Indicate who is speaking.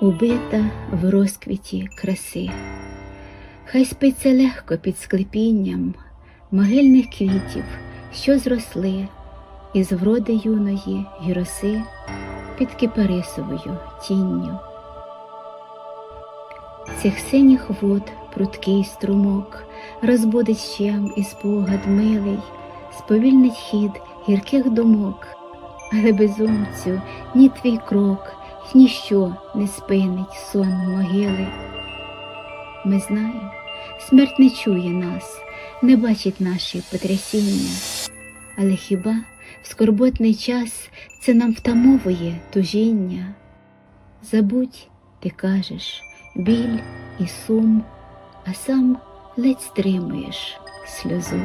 Speaker 1: убита в розквіті краси. Хай спиться легко під склепінням могильних квітів, що зросли із вроди юної й роси під кипарисовою тінню. Цих синіх вод пруткий струмок розбудить щем і спогад милий, сповільнить хід гірких думок, але безумцю ні твій крок, ніщо не спинить сон могили. Ми знаємо, смерть не чує нас, не бачить наші потрясіння, але хіба в скорботний час це нам втамовує тужіння? Забудь, ти кажеш, біль і сум, а сам ледь стримуєш сльозу.